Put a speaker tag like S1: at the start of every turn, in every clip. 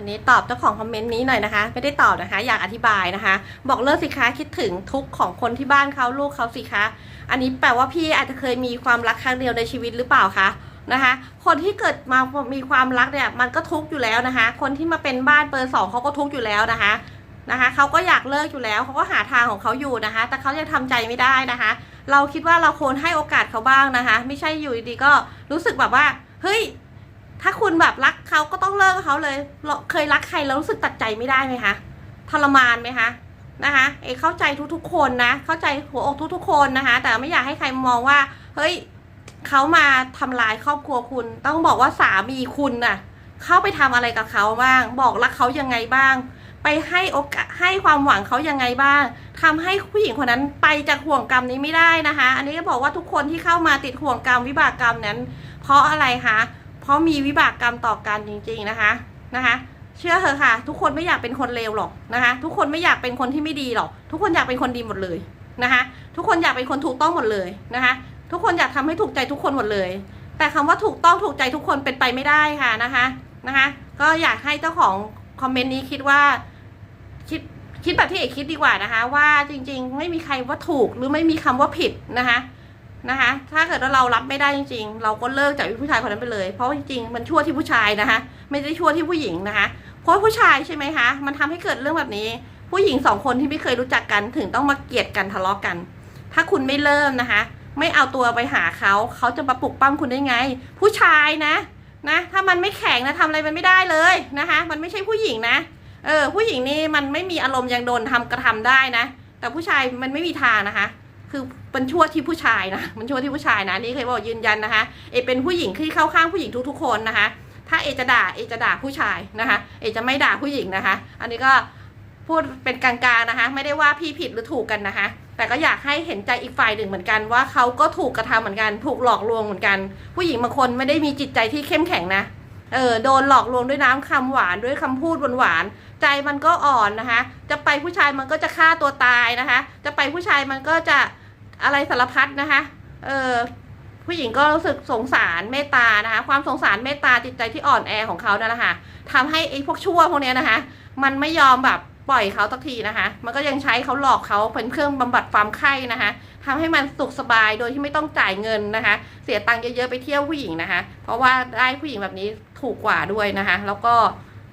S1: อันนี้ตอบเจ้าของคอมเมนต์นี้หน่อยนะคะ ไม่ได้ตอบนะคะ อยากอธิบายนะคะ บอกเลิกสิคะคิดถึงทุกของคนที่บ้านเขาลูกเขาสิคะอันนี้แปลว่าพี่อาจจะเคยมีความรักครั้งเดียวในชีวิตหรือเปล่าคะนะคะ คนที่เกิดมามีความรักเนี่ยมันก็ทุกข์อยู่แล้วนะคะ คนที่มาเป็นบ้านเบอร์สองเขาก็ทุกข์อยู่แล้วนะคะนะคะเขาก็อยากเลิกอยู่แล้วเขาก็หาทางของเขาอยู่นะคะ แต่เขายังทำใจไม่ได้นะคะ เราคิดว่าเราควรให้โอกาสเขาบ้างนะคะ ไม่ใช่อยู่ดีๆก็รู้สึกแบบว่าเฮ้ย ถ้าคุณแบบรักเขาก็ต้องเลิกกับเขาเลยเราเคยรักใครแล้วรู้สึกตัดใจไม่ได้ไหมคะทรมานไหมคะนะคะเอเข้าใจทุกๆคนนะ เข้าใจหัวอกทุกๆคนนะคะ แต่ไม่อยากให้ใครมองว่า เฮ้ยเขามาทำลายครอบครัวคุณ ต้องบอกว่าสามีคุณน่ะ เข้าไปทำอะไรกับเขาบ้าง บอกรักเขายังไงบ้าง ไปให้โอกาสให้ความหวังเขายังไงบ้างทำให้ผู้หญิงคนนั้นไปจากห่วงกรรมนี้ไม่ได้นะคะ อันนี้ก็บอกว่าทุกคนที่เข้ามาติดห่วงกรรมวิบากกรรมนั้น เพราะอะไรคะ ราะมีวิบากกรรมต่อกันจริง ๆนะคะนะคะ เชื่อเถอะค่ะ ทุกคนไม่อยากเป็นคนเลวหรอกนะคะ ทุกคนไม่อยากเป็นคนที่ไม่ดีหรอก ทุกคนอยากเป็นคนดีหมดเลยนะคะ ทุกคนอยากเป็นคนถูกต้องหมดเลยนะคะ ทุกคนอยากทำให้ถูกใจทุกคนหมดเลย แต่คำว่าถูกต้องถูกใจทุกคนเป็นไปไม่ได้ค่ะนะคะนะคะ ก็อยากให้เจ้าของคอมเมนต์นี้คิดว่าคิดคิดแบบที่เอกคิดดีกว่านะคะ ว่าจริง ๆ ไม่มีใครว่าถูกหรือไม่มีคำว่าผิดนะคะ นะคะ ถ้าเกิดว่าเรารับไม่ได้จริง ๆ เราก็เลิกจากผู้ชายคนนั้นไปเลย เพราะจริงๆมันชั่วที่ผู้ชายนะคะ ไม่ได้ชั่วที่ผู้หญิงนะคะ เพราะผู้ชายใช่ไหมคะ มันทำให้เกิดเรื่องแบบนี้ ผู้หญิงสองคนที่ไม่เคยรู้จักกันถึงต้องมาเกลียดกันทะเลาะกัน ถ้าคุณไม่เริ่มนะคะ ไม่เอาตัวไปหาเขาเขาจะมาปลุกปั้มคุณได้ไง ผู้ชายนะนะ ถ้ามันไม่แข็งนะทำอะไรมันไม่ได้เลยนะคะ มันไม่ใช่ผู้หญิงนะ เออ ผู้หญิงนี่มันไม่มีอารมณ์ยังโดนทำกระทำได้นะ แต่ผู้ชายมันไม่มีทางนะคะ คือเป็นชั่วที่ผู้ชายนะมันชั่วที่ผู้ชายนะนี่เคยบอกยืนยันนะคะ เอเป็นผู้หญิงที่เข้าข้างผู้หญิงทุกๆคนนะคะ ถ้าเอจะด่าเอจะด่าผู้ชายนะคะ เอจะไม่ด่าผู้หญิงนะคะ อันนี้ก็พูดเป็นกลางๆนะคะ ไม่ได้ว่าพี่ผิดหรือถูกกันนะคะ แต่ก็อยากให้เห็นใจอีกฝ่ายหนึ่งเหมือนกัน ว่าเขาก็ถูกกระทำเหมือนกันถูกหลอกลวงเหมือนกัน ผู้หญิงบางคนไม่ได้มีจิตใจที่เข้มแข็งนะเออโดนหลอกลวงด้วยน้ำคำหวานด้วยคำพูดหวานๆใจมันก็อ่อนนะคะ จะไปผู้ชายมันก็จะฆ่าตัวตายนะคะ จะไปผู้ชายมันก็จะ อะไรสารพัดนะคะ เออผู้หญิงก็รู้สึกสงสารเมตตานะคะ ความสงสารเมตตาจิตใจที่อ่อนแอของเขานั่นแหละค่ะทำให้ไอ้พวกชั่วพวกเนี้ยนะคะ มันไม่ยอมแบบปล่อยเขาสักทีนะคะ มันก็ยังใช้เขาหลอกเขาเป็นเครื่องบำบัดความไข้นะคะทำให้มันสุขสบายโดยที่ไม่ต้องจ่ายเงินนะคะ เสียตังค์เยอะๆไปเที่ยวผู้หญิงนะคะ เพราะว่าได้ผู้หญิงแบบนี้ถูกกว่าด้วยนะคะ แล้วก็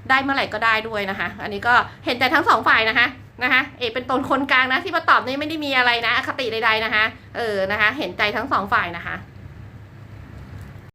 S1: ได้เมื่อไหร่ก็ได้ด้วยนะคะ อันนี้ก็เห็นใจทั้งสองฝ่ายนะคะ นะคะเอกเป็นตนคนกลางนะที่มาตอบนี่ไม่ได้มีอะไรนะอคติใดๆนะคะ เออนะคะ เห็นใจทั้งสองฝ่ายนะคะ